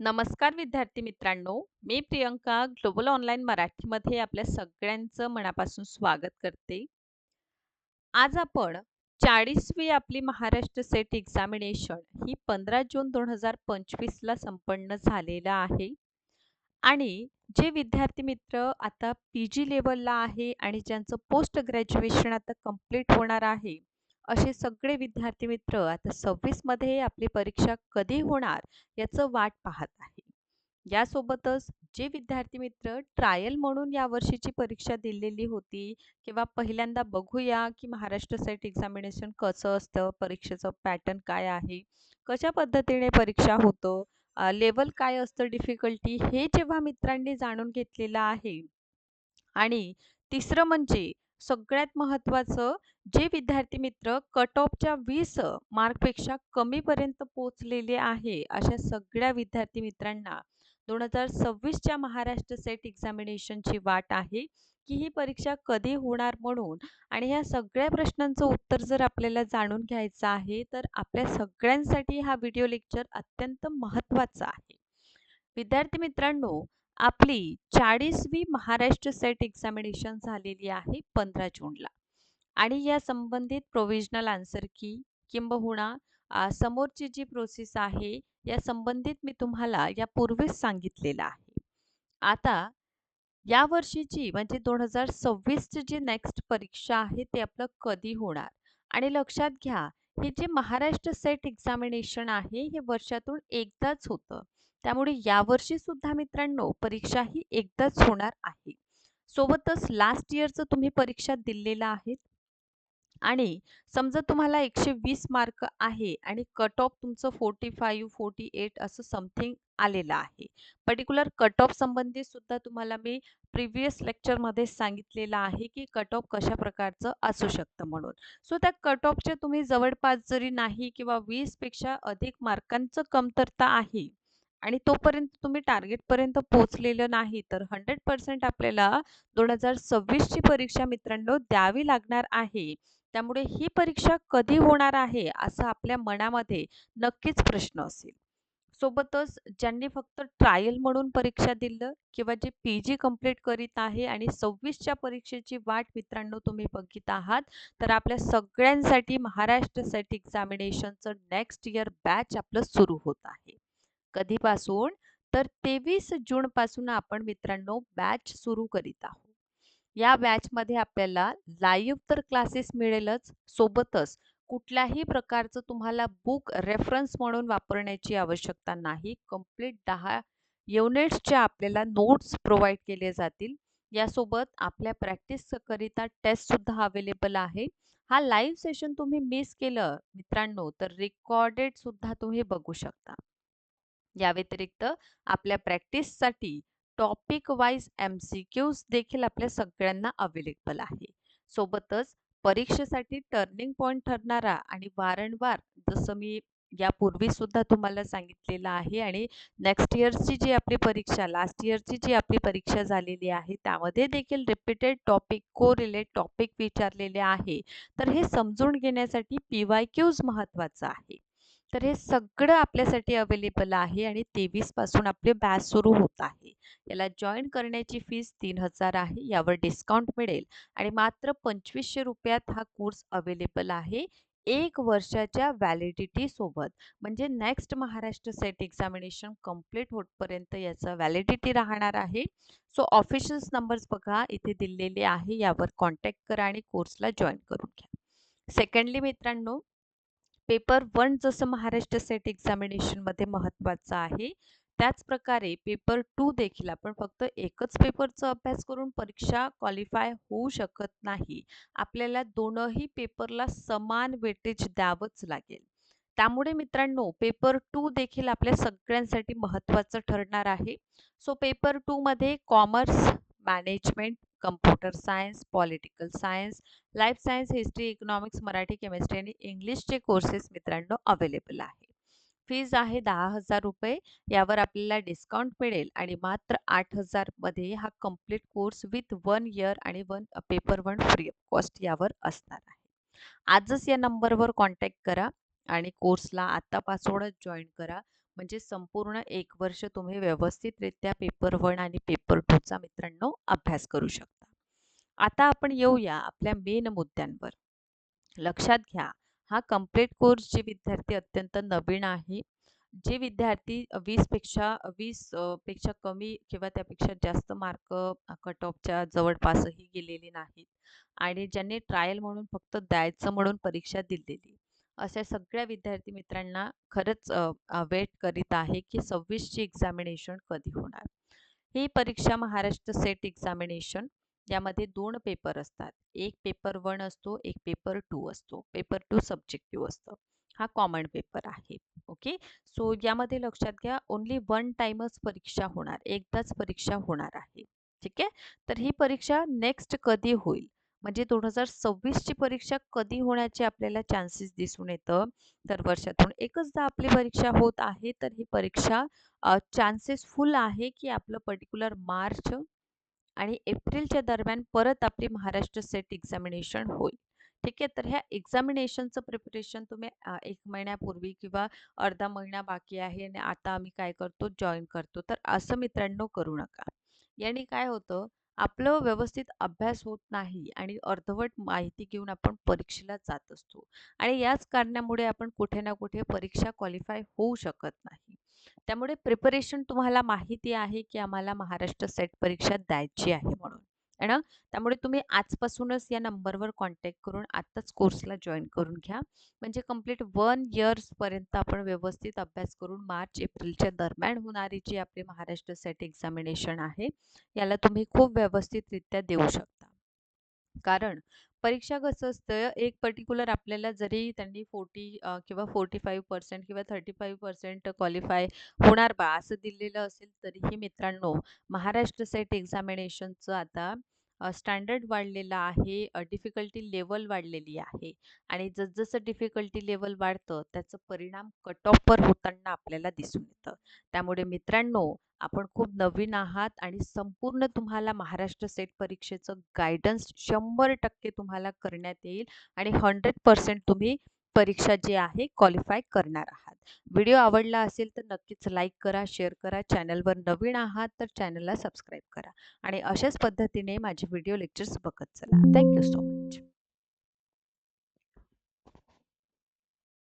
नमस्कार विद्यार्थी मित्रांनो मी प्रियंका ग्लोबल ऑनलाईन मराठीमध्ये आपल्या सगळ्यांचं मनापासून स्वागत करते. आज आपण चाळीसवी आपली महाराष्ट्र सेट एक्झामिनेशन ही पंधरा जून दोन हजार पंचवीसला संपन्न झालेलं आहे. आणि जे विद्यार्थी मित्र आता पी जी लेवलला आहे आणि ज्यांचं पोस्ट ग्रॅज्युएशन आता कंप्लीट होणार आहे असे सगळे विद्यार्थी मित्र आता सव्वीसमध्ये आपली परीक्षा कधी होणार याचं वाट पाहत आहे. यासोबतच जे विद्यार्थी मित्र ट्रायल म्हणून या वर्षीची परीक्षा दिलेली होती किंवा पहिल्यांदा बघूया की महाराष्ट्र सेट एक्झामिनेशन कसं असतं परीक्षेचं पॅटर्न काय आहे कशा पद्धतीने परीक्षा होतं लेवल काय असतं डिफिकल्टी हे जेव्हा मित्रांनी जाणून घेतलेलं आहे. आणि तिसरं म्हणजे सगळ्यात महत्त्वाचं जे विद्यार्थी मित्र कट ऑफच्या वीस मार्कपेक्षा कमीपर्यंत पोचलेले आहे अशा सगळ्या विद्यार्थी मित्रांना दोन हजार सव्वीसच्या महाराष्ट्र सेट एक्झामिनेशनची वाट आहे की ही परीक्षा कधी होणार म्हणून आणि ह्या सगळ्या प्रश्नांचं उत्तर जर आपल्याला जाणून घ्यायचं आहे तर आपल्या सगळ्यांसाठी हा व्हिडिओ लेक्चर अत्यंत महत्त्वाचा आहे. विद्यार्थी मित्रांनो आपली चाळीसवी महाराष्ट्र सेट एक्झामिनेशन झालेली आहे पंधरा जूनला. आणि या संबंधित प्रोव्हिजनल आन्सर की किंबहुना समोरची जी प्रोसेस आहे या संबंधित मी तुम्हाला यापूर्वीच सांगितलेलं आहे. आता या वर्षीची म्हणजे दोन हजार सव्वीसची जी नेक्स्ट परीक्षा आहे ते आपलं कधी होणार? आणि लक्षात घ्या हे जे महाराष्ट्र सेट एक्झामिनेशन आहे हे वर्षातून एकदाच होतं. त्यामुळे यावर्षी सुद्धा मित्रांनो परीक्षा ही एकदाच होणार आहे. सोबतच लास्ट इयरचं तुम्ही परीक्षा दिलेला आहे. आणि समजा तुम्हाला एकशे वीस मार्क आहे आणि कट ऑफ तुमचं फोर्टी फाईव्ह फोर्टी एट असं समथिंग आलेलं आहे. पर्टिक्युलर कट ऑफ संबंधित सुद्धा तुम्हाला मी प्रिव्हियस लेक्चरमध्ये सांगितलेलं आहे की कट ऑफ कशा प्रकारचं असू शकतं म्हणून. सो त्या कट ऑफचे तुम्ही जवळपास जरी नाही किंवा वीसपेक्षा अधिक मार्कांचं कमतरता आहे आणि तोपर्यंत तुम्ही टार्गेटपर्यंत पोहोचलेलं नाही तर हंड्रेड पर्सेंट आपल्याला दोन हजार सव्वीसची परीक्षा मित्रांनो द्यावी लागणार आहे. त्यामुळे ही परीक्षा कधी होणार आहे असा आपल्या मनामध्ये नक्कीच प्रश्न असेल. सोबतच ज्यांनी फक्त ट्रायल म्हणून परीक्षा दिलं किंवा जे पी जी कंप्लीट करीत आहे आणि सव्वीसच्या परीक्षेची वाट मित्रांनो तुम्ही बघित आहात तर आपल्या सगळ्यांसाठी महाराष्ट्र सेट एक्झामिनेशनचं नेक्स्ट इयर बॅच आपलं सुरू होत आहे. कधीपासून? तर तेवीस जून पासून आपण मित्रांनो बॅच सुरू करीत आहोत. या बॅचमध्ये आपल्याला लाईव्ह तर क्लासेस मिळेलच सोबतच कुठल्याही प्रकारचं तुम्हाला बुक रेफरन्स म्हणून वापरण्याची आवश्यकता नाही. कंप्लीट दहा युनिट्सच्या आपल्याला नोट्स प्रोव्हाइड केले जातील यासोबत आपल्या प्रॅक्टिस करिता टेस्ट सुद्धा अवेलेबल आहे. हा लाईव्ह सेशन तुम्ही मिस केलं मित्रांनो तर रेकॉर्डेडसुद्धा तुम्ही बघू शकता. या व्यतिरिक्त आपल्या प्रॅक्टिससाठी topic wise M C Qs देखील आपल्या सगळ्यांना अवेलेबल आहे. सोबतच परीक्षेसाठी टर्निंग पॉईंट ठरणारा आणि वारंवार जसं मी यापूर्वी सुद्धा तुम्हाला सांगितलेलं आहे आणि नेक्स्ट इयरची जी आपली परीक्षा लास्ट इयरची जी आपली परीक्षा झालेली आहे त्यामध्ये देखील रिपीटेड टॉपिक को रिलेट टॉपिक विचारलेले आहे. तर हे समजून घेण्यासाठी पी वाय क्यूज महत्त्वाचं आहे. तर हे सगळं आपल्यासाठी अवेलेबल आहे आणि तेवीसपासून आपले बॅच सुरू होत आहे. याला जॉईन करण्याची फीस तीन हजार आहे यावर डिस्काउंट मिळेल. आणि मात्र पंचवीसशे रुपयात हा कोर्स अवेलेबल आहे एक वर्षाच्या व्हॅलिडिटी सोबत. म्हणजे next Maharashtra SET examination complete होतपर्यंत याचं व्हॅलिडिटी राहणार आहे. सो ऑफिशियल्स नंबर्स बघा इथे दिलेले आहे यावर कॉन्टॅक्ट करा आणि कोर्सला जॉईन करून घ्या. सेकंडली मित्रांनो पेपर वन जसं महाराष्ट्र सेट एक्झामिनेशनमध्ये महत्त्वाचं आहे त्याचप्रकारे पेपर टू देखील आपण फक्त एकच पेपरचा अभ्यास करून परीक्षा क्वालिफाय होऊ शकत नाही. आपल्याला दोनही पेपरला समान वेटेज द्यावंच लागेल. त्यामुळे मित्रांनो पेपर टू देखील आपल्या सगळ्यांसाठी महत्त्वाचं ठरणार आहे. सो पेपर टूमध्ये commerce management computer science political science life science history economics Marathi chemistry आणि इंग्लिशचे कोर्सेस मित्रांनो अवेलेबल आहे. फीज आहे दहा हजार रुपये यावर आपल्याला डिस्काउंट मिळेल आणि मात्र आठ हजारमध्ये हा complete course with one year आणि one paper one free of cost यावर असणार आहे. आजच या नंबरवर कॉन्टॅक्ट करा आणि कोर्सला आत्तापासूनच जॉईन करा. म्हणजे संपूर्ण एक वर्ष तुम्ही व्यवस्थितरित्या पेपर वन आणि पेपर 2 चा मित्रांनो अभ्यास करू शकता. आता आपण येऊया आपल्या मेन मुद्द्यांवर. लक्षात घ्या, हा कंप्लीट कोर्स जे विद्यार्थी अत्यंत नवीन आहे, जे विद्यार्थी वीसपेक्षा वीसपेक्षा कमी किंवा त्यापेक्षा जास्त मार्क कट ऑफच्या जवळपासही गेलेले नाहीत आणि ज्यांनी ट्रायल म्हणून फक्त द्यायचं म्हणून परीक्षा दिलेली. अशा सगळ्या विद्यार्थी मित्रांना खरंच वेट करीत आहे, की सव्वीसची एक्झामिनेशन कधी होणार. ही परीक्षा महाराष्ट्र सेट एक्झामिनेशन यामध्ये दोन पेपर असतात. एक पेपर वन असतो, एक पेपर टू असतो. पेपर टू सब्जेक्टिव्ह असतं. हा कॉमन पेपर आहे. ओके. सो यामध्ये लक्षात घ्या ओन्ली वन टाईमच परीक्षा होणार. एकदाच परीक्षा होणार आहे. ठीक आहे. तर ही परीक्षा नेक्स्ट कधी होईल? म्हणजे 2026 ची परीक्षा कधी होण्याचे आपल्याला चान्सेस दिसून येतं, तर वर्षातून एकचदा आपली परीक्षा होत आहे, तर ही परीक्षा चान्सेस फुल आहे, की आपलं पर्टिक्युलर मार्च आणि एप्रिलच्या दरम्यान परत आपली महाराष्ट्र सेट एक्झामिनेशन होईल. ठीक आहे. तर ह्या एक्झामिनेशनचं प्रिपरेशन तुम्ही एक महिन्यापूर्वी किंवा अर्धा महिना बाकी आहे आणि आता आम्ही काय करतो जॉईन करतो. तर असं मित्रांनो करू नका. याने काय होतं, आपलं व्यवस्थित अभ्यास होत नाही आणि अर्धवट माहिती घेऊन आपण परीक्षेला जात असतो आणि याच कारणामुळे आपण कुठे ना कुठे परीक्षा क्वालिफाय होऊ शकत नाही. त्यामुळे प्रिपरेशन तुम्हाला माहिती आहे, की आम्हाला महाराष्ट्र सेट परीक्षा द्यायची आहे म्हणून. आहे ना? त्यामुळे तुम्ही आजपासूनच या नंबरवर कॉन्टॅक्ट करून आत्ताच कोर्सला जॉईन करून घ्या. म्हणजे कंप्लीट वन इयर्सपर्यंत आपण व्यवस्थित अभ्यास करून मार्च, एप्रिलच्या दरम्यान होणारी जी आपली महाराष्ट्र सेट एक्झामिनेशन आहे, याला तुम्ही खूप व्यवस्थितरित्या देऊ शकता. कारण परीक्षा कसं असतं, एक पर्टिक्युलर आपल्याला जरी त्यांनी फोर्टी किंवा फोर्टी फाईव्ह पर्सेंट किंवा 35% क्वालिफाय होणार बा असं दिलेलं असेल, तरीही मित्रांनो महाराष्ट्र सेट एक्झामिनेशनचं आता स्टँडर्ड वाढलेलं आहे, डिफिकल्टी लेवल वाढलेली आहे आणि जसजसं डिफिकल्टी लेवल वाढतं, त्याचा परिणाम कट ऑफवर होताना आपल्याला दिसून येतं. त्यामुळे मित्रांनो, आपण खूप नवीन आहात आणि संपूर्ण तुम्हाला महाराष्ट्र सेट परीक्षेचं गायडन्स शंभर टक्के तुम्हाला करण्यात येईल आणि 100% तुम्ही परीक्षा जी आहे क्वालिफाय करणार आहात. व्हिडिओ आवडला असेल तर नक्कीच लाईक करा, शेअर करा. चॅनलवर नवीन आहात तर चॅनलला सबस्क्राईब करा आणि अशाच पद्धतीने माझे व्हिडिओ लेक्चर्स बघत चला. Thank you so much.